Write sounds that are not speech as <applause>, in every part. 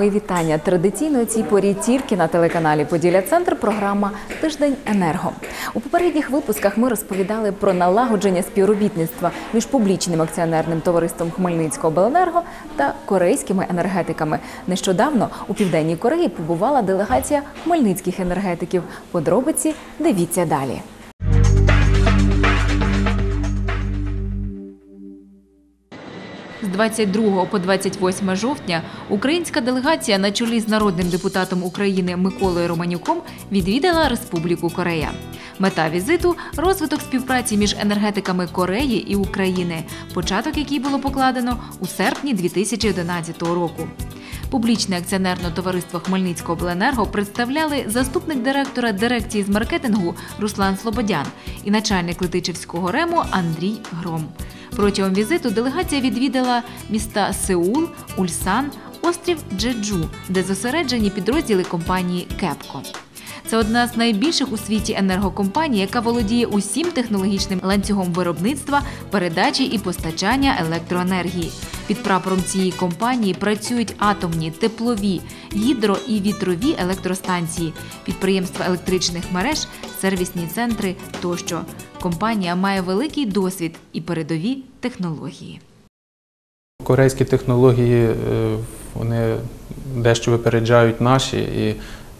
мої вітання. Традиційно цій порі тільки на телеканалі Поділля Центр програма Тиждень енерго. У попередніх випусках ми розповідали про налагодження співробітництва між публічним акціонерним товариством Хмельницького обленерго та корейськими енергетиками. Нещодавно у південній Кореї побувала делегація хмельницьких енергетиків. Подробиці дивіться далі. 22 по 28 жовтня українська делегація на чолі з народним депутатом України Миколою Романюком відвідала Республіку Корея. Мета візиту розвиток співпраці між енергетиками Кореї і України, початок який було покладено у серпні 2011 року. Публічне акціонерне товариство Хмельницького обленерго представляли заступник директора дирекції з маркетингу Руслан Слободян і начальник Летичівського рему Андрій Гром. Протягом візиту делегація відвідала міста Сеул, Ульсан, острів Джеджу, де зосереджені підрозділи компанії Кепко. Це одна з найбільших у світі енергокомпаній, яка володіє усім технологічним ланцюгом виробництва, передачі і постачання електроенергії. Під прапором цієї компанії працюють атомні, теплові, гідро і вітрові електростанції, підприємства електричних мереж, сервісні центри тощо. Компанія має великий досвід і передові технології. Корейські технології е, вони дещо випереджають наші, і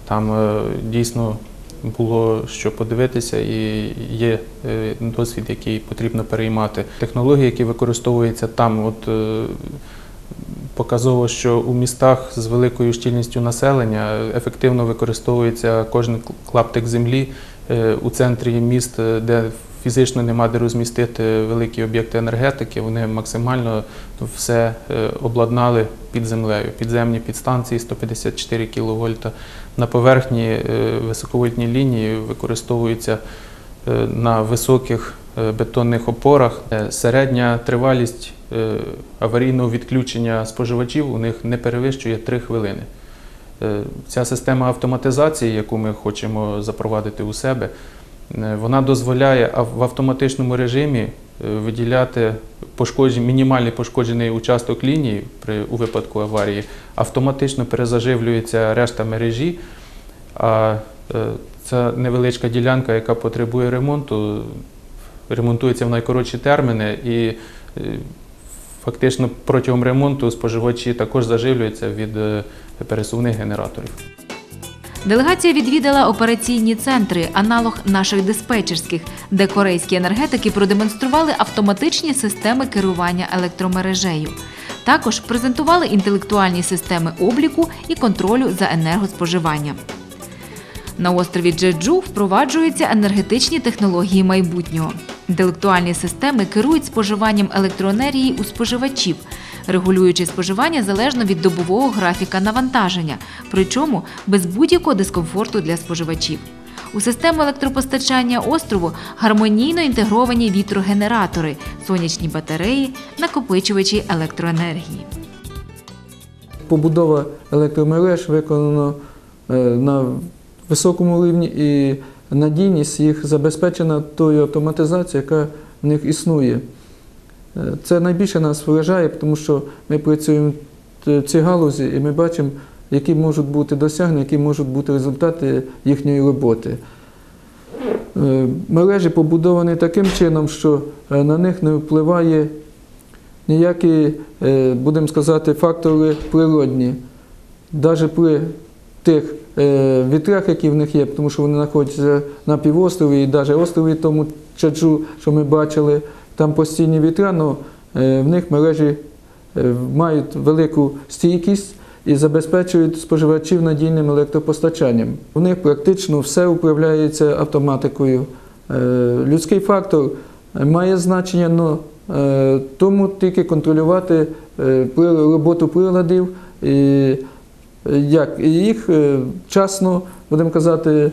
там е, дійсно було що подивитися, і є е, досвід, який потрібно переймати. Технології, які використовуються там, от е, показово, що у містах з великою щільністю населення ефективно використовується кожен клаптик землі е, у центрі міст, де фізично нема де розмістити великі об'єкти енергетики. Вони максимально все е, обладнали під землею. Підземні підстанції 154 кВт. На поверхні е, високовольтні лінії використовуються е, на високих бетонних опорах. Середня тривалість аварійного відключення споживачів у них не перевищує 3 хвилини. Ця система автоматизації, яку ми хочемо запровадити у себе, вона дозволяє в автоматичному режимі е, виділяти пошкоджень, мінімальний пошкоджений участок лінії при, у випадку аварії, автоматично перезаживлюється решта мережі, а е, ця невеличка ділянка, яка потребує ремонту, ремонтується в найкоротші терміни і е, фактично протягом ремонту споживачі також заживлюються від е, пересувних генераторів. Делегація відвідала операційні центри, аналог наших диспетчерських, де корейські енергетики продемонстрували автоматичні системи керування електромережею. Також презентували інтелектуальні системи обліку і контролю за енергоспоживанням. На острові Джеджу впроваджуються енергетичні технології майбутнього. Інтелектуальні системи керують споживанням електроенергії у споживачів, регулюючи споживання залежно від добового графіка навантаження, причому без будь-якого дискомфорту для споживачів. У систему електропостачання острову гармонійно інтегровані вітрогенератори, сонячні батареї, накопичувачі електроенергії. побудова електромереж виконана е, на високому рівні і надійність їх забезпечена тою автоматизацією, яка в них існує. Е, Це найбільше нас вражає, тому що ми працюємо в цій галузі і ми бачимо, які можуть бути досягнення, які можуть бути результати їхньої роботи. Е, Мережі побудовані таким чином, що е, на них не впливає ніякі, будемо сказати, фактори природні. Навіть при тих вітрах, які в них є, тому що вони знаходяться на півострові і навіть острові тому Чаджу, що ми бачили, там постійні вітра, але в них мережі е, мають велику стійкість і забезпечують споживачів надійним електропостачанням. У них практично все управляється автоматикою. Е, Людський фактор має значення, але тому тільки контролювати е, роботу приладів і як їх вчасно, будемо казати,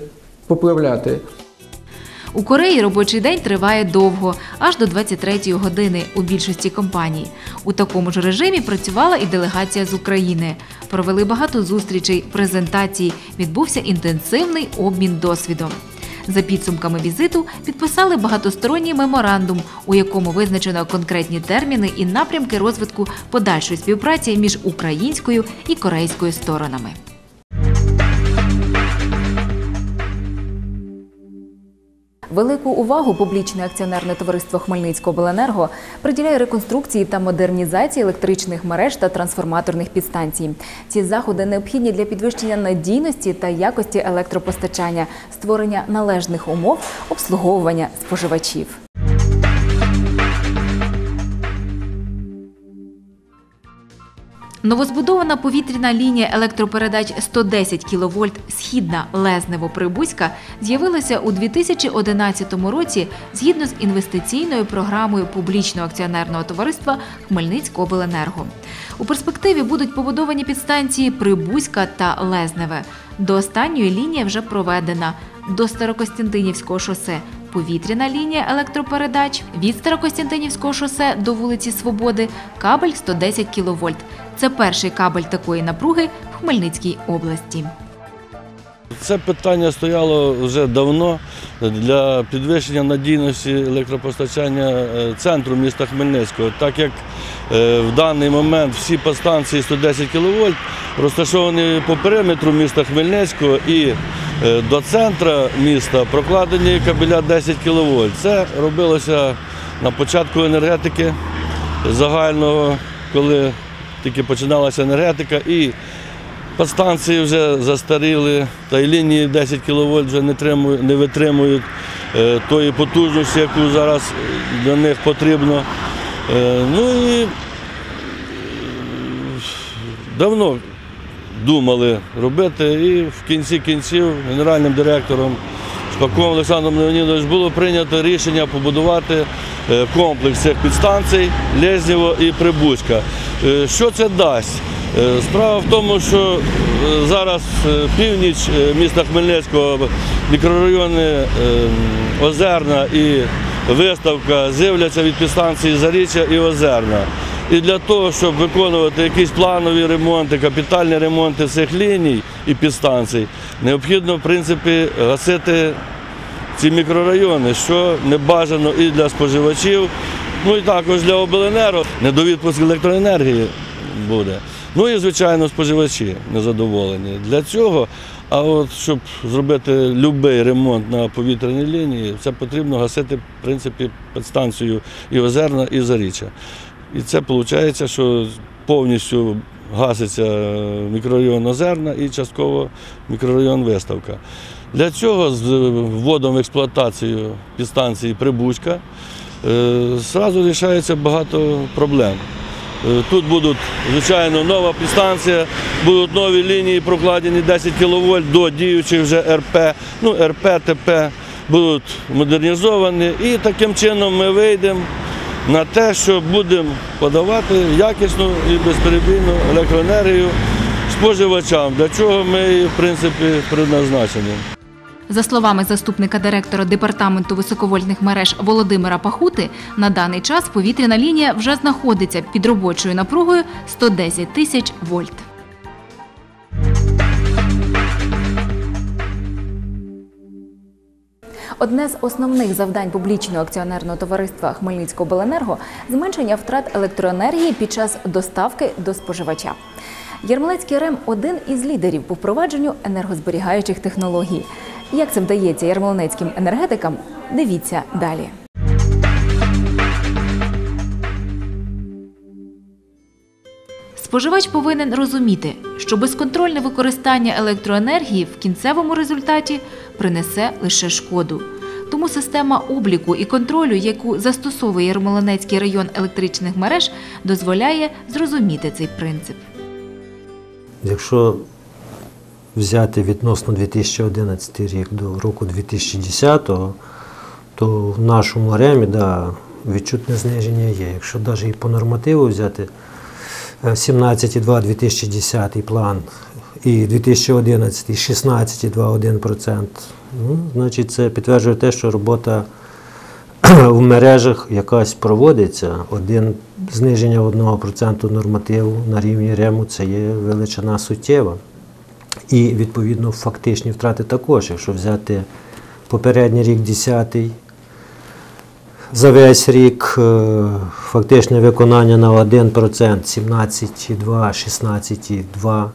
поправляти. У Кореї робочий день триває довго, аж до 23-ї години у більшості компаній. У такому ж режимі працювала і делегація з України. Провели багато зустрічей, презентацій, відбувся інтенсивний обмін досвідом. За підсумками візиту підписали багатосторонній меморандум, у якому визначено конкретні терміни і напрямки розвитку подальшої співпраці між українською і корейською сторонами. Велику увагу публічне акціонерне товариство Хмельницькобленерго приділяє реконструкції та модернізації електричних мереж та трансформаторних підстанцій. Ці заходи необхідні для підвищення надійності та якості електропостачання, створення належних умов обслуговування споживачів. Новозбудована повітряна лінія електропередач 110 кВт східна Лезнево-Прибузька з'явилася у 2011 році згідно з інвестиційною програмою публічного акціонерного товариства Хмельницькобленерго. У перспективі будуть побудовані підстанції Прибузька та Лезневе. До останньої лінія вже проведена. До Старокостянтинівського шосе повітряна лінія електропередач від Старокостянтинівського шосе до вулиці Свободи кабель 110 кВт. Це перший кабель такої напруги в Хмельницькій області. Це питання стояло вже давно для підвищення надійності електропостачання е, центру міста Хмельницького, так як е, в даний момент всі подстанції 110 кВт розташовані по периметру міста Хмельницького і до центра міста прокладені кабеля 10 кВт. Це робилося на початку енергетики загального, коли тільки починалася енергетика. і Подстанції вже застаріли, та й лінії 10 кВт вже не, тримують, не витримують е, тої потужності, яку зараз для них потрібно. Е, ну і е, давно думали робити, і в кінці кінців генеральним директором Шпаковим Олександром Леонідовичем було прийнято рішення побудувати е, комплекс цих підстанцій Лезнєво і Прибузька. Е, Що це дасть? Е, Справа в тому, що зараз північ міста Хмельницького, мікрорайони е, Озерна і Виставка з'являться від підстанції Заріччя і Озерна. І для того, щоб виконувати якісь планові ремонти, капітальні ремонти цих ліній і підстанцій, необхідно в принципі гасити ці мікрорайони, що не бажано і для споживачів, ну і також для обленерго. Недовідпуск електроенергії буде. Ну і, звичайно, споживачі незадоволені. Для цього, а от щоб зробити будь-який ремонт на повітряній лінії, це потрібно гасити, в принципі, підстанцію і Озерна, і Заріччя. І це виходить, що повністю гаситься мікрорайон Озерна і частково мікрорайон Виставка. Для цього з вводом в експлуатацію підстанції Прибузька е, зразу рішається багато проблем. Е, Тут будуть, звичайно, нова підстанція, будуть нові лінії прокладені 10 кВт до діючих вже РП, ну РП, ТП будуть модернізовані. І таким чином ми вийдемо на те, що будемо подавати якісну і безперебійну електроенергію споживачам, для чого ми, в принципі, предназначені. За словами заступника директора департаменту високовольтних мереж Володимира Пахути, на даний час повітряна лінія вже знаходиться під робочою напругою 110 тисяч вольт. Одне з основних завдань публічного акціонерного товариства Хмельницькобленерго зменшення втрат електроенергії під час доставки до споживача. Ярмолецький РЕМ один із лідерів по впровадженню енергозберігаючих технологій. Як це вдається ярмолинецьким енергетикам? Дивіться далі. Споживач повинен розуміти, що безконтрольне використання електроенергії в кінцевому результаті принесе лише шкоду. Тому система обліку і контролю, яку застосовує Ярмолинецький район електричних мереж, дозволяє зрозуміти цей принцип. Якщо взяти відносно 2011 рік до року 2010, то в нашому ремі да, відчутне зниження є. Якщо навіть і по нормативу взяти 17,2 2010 план і 2011 16,2%, ну, значить це підтверджує те, що робота <clears throat> в мережах якась проводиться. Один зниження 1% нормативу на рівні РЕМу це є величина суттєва. І відповідно фактичні втрати також, якщо взяти попередній рік 10 За весь рік е, фактичне виконання на 1% 17,2, 16,2.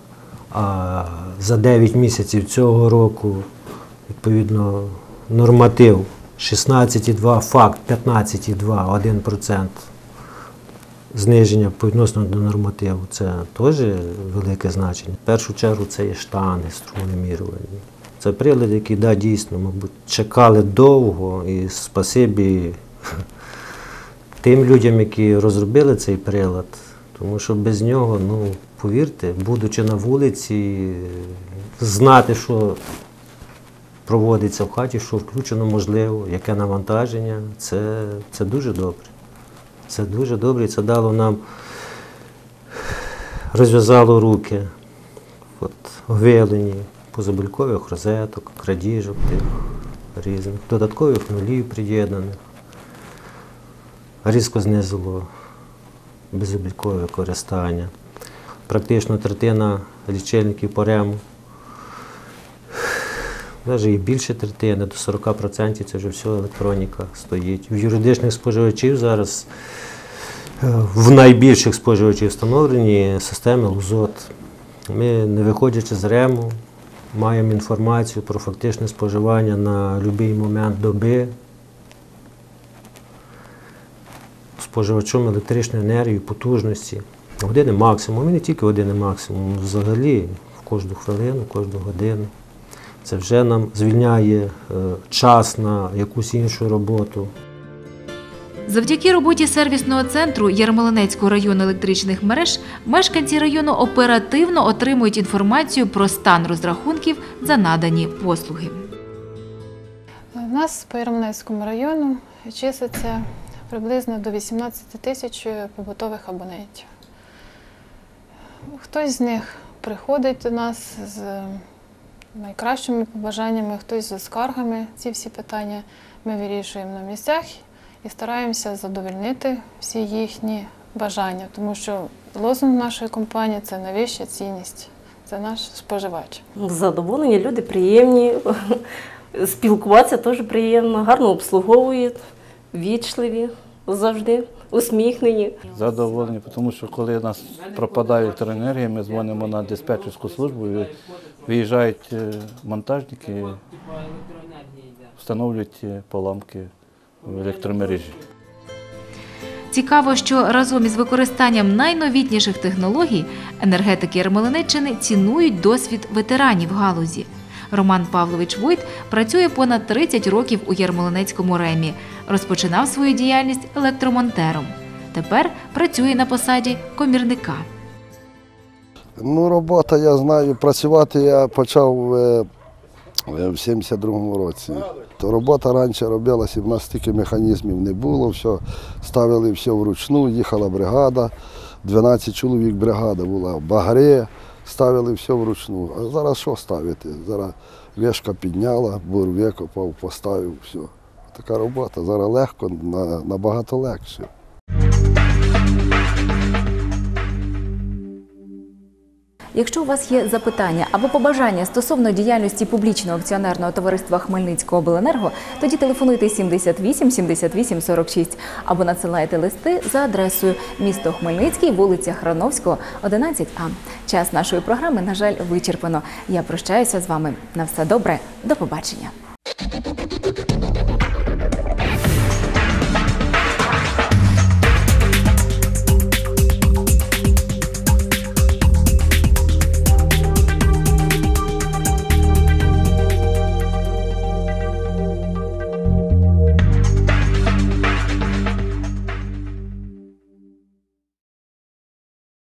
А за 9 місяців цього року, відповідно, норматив 16,2, факт 15,2, 1% зниження відносно до нормативу. Це теж велике значення. В першу чергу це є штани струмомірювальні. Це прилад, який да, дійсно, мабуть, чекали довго і спасибі тим людям, які розробили цей прилад. Тому що без нього, ну, повірте, будучи на вулиці, знати, що проводиться в хаті, що включено можливо, яке навантаження, це, це дуже добре. Це дуже добре, і це дало нам, розв'язало руки, от, виявлені позабулькових розеток, крадіжок тих різних, додаткових нулів приєднаних. Різко знизило безобількове використання. Практично третина лічильників по рему, навіть і більше третини, до 40% це вже все електроніка стоїть. В юридичних споживачів зараз е, в найбільших споживачів встановлені системи ЛУЗОТ. Ми, не виходячи з рему, маємо інформацію про фактичне споживання на будь-який момент доби споживачом електричної енергії, потужності. Години максимум, і не тільки години максимум, взагалі в кожну хвилину, кожну годину. Це вже нам звільняє е, час на якусь іншу роботу. Завдяки роботі сервісного центру Ярмолинецького району електричних мереж мешканці району оперативно отримують інформацію про стан розрахунків за надані послуги. У нас по Ярмолинецькому району числиться приблизно до 18 тисяч побутових абонентів. Хтось з них приходить до нас з найкращими побажаннями, хтось з скаргами. Ці всі питання ми вирішуємо на місцях і стараємося задовольнити всі їхні бажання, тому що лозунг нашої компанії це найвища цінність, це наш споживач. Задоволені, люди приємні, <laughs> спілкуватися теж приємно, гарно обслуговують, вічливі завжди, усміхнені. Задоволені, тому що коли у нас пропадає електроенергія, ми дзвонимо на диспетчерську службу, і виїжджають е, монтажники, встановлюють е, поламки в електромережі. Цікаво, що разом із використанням найновітніших технологій енергетики Ярмолинеччини цінують досвід ветеранів галузі. Роман Павлович Войт працює понад 30 років у Ярмолинецькому ремі. Розпочинав свою діяльність електромонтером. Тепер працює на посаді комірника. Ну, робота, я знаю, працювати я почав е, в 72-му році. То робота раніше робилася, в нас стільки механізмів не було, все, ставили все вручну, їхала бригада, 12 чоловік бригада була, багри, ставили все вручну. А зараз що ставити? Зараз вешка підняла, бур викопав, поставив, все. Така робота. Зараз легко, набагато легше. Якщо у вас є запитання або побажання стосовно діяльності публічного акціонерного товариства Хмельницького обленерго, тоді телефонуйте 78 78 46 або надсилайте листи за адресою місто Хмельницький, вулиця Храновського, 11А. Час нашої програми, на жаль, вичерпано. Я прощаюся з вами. На все добре, до побачення.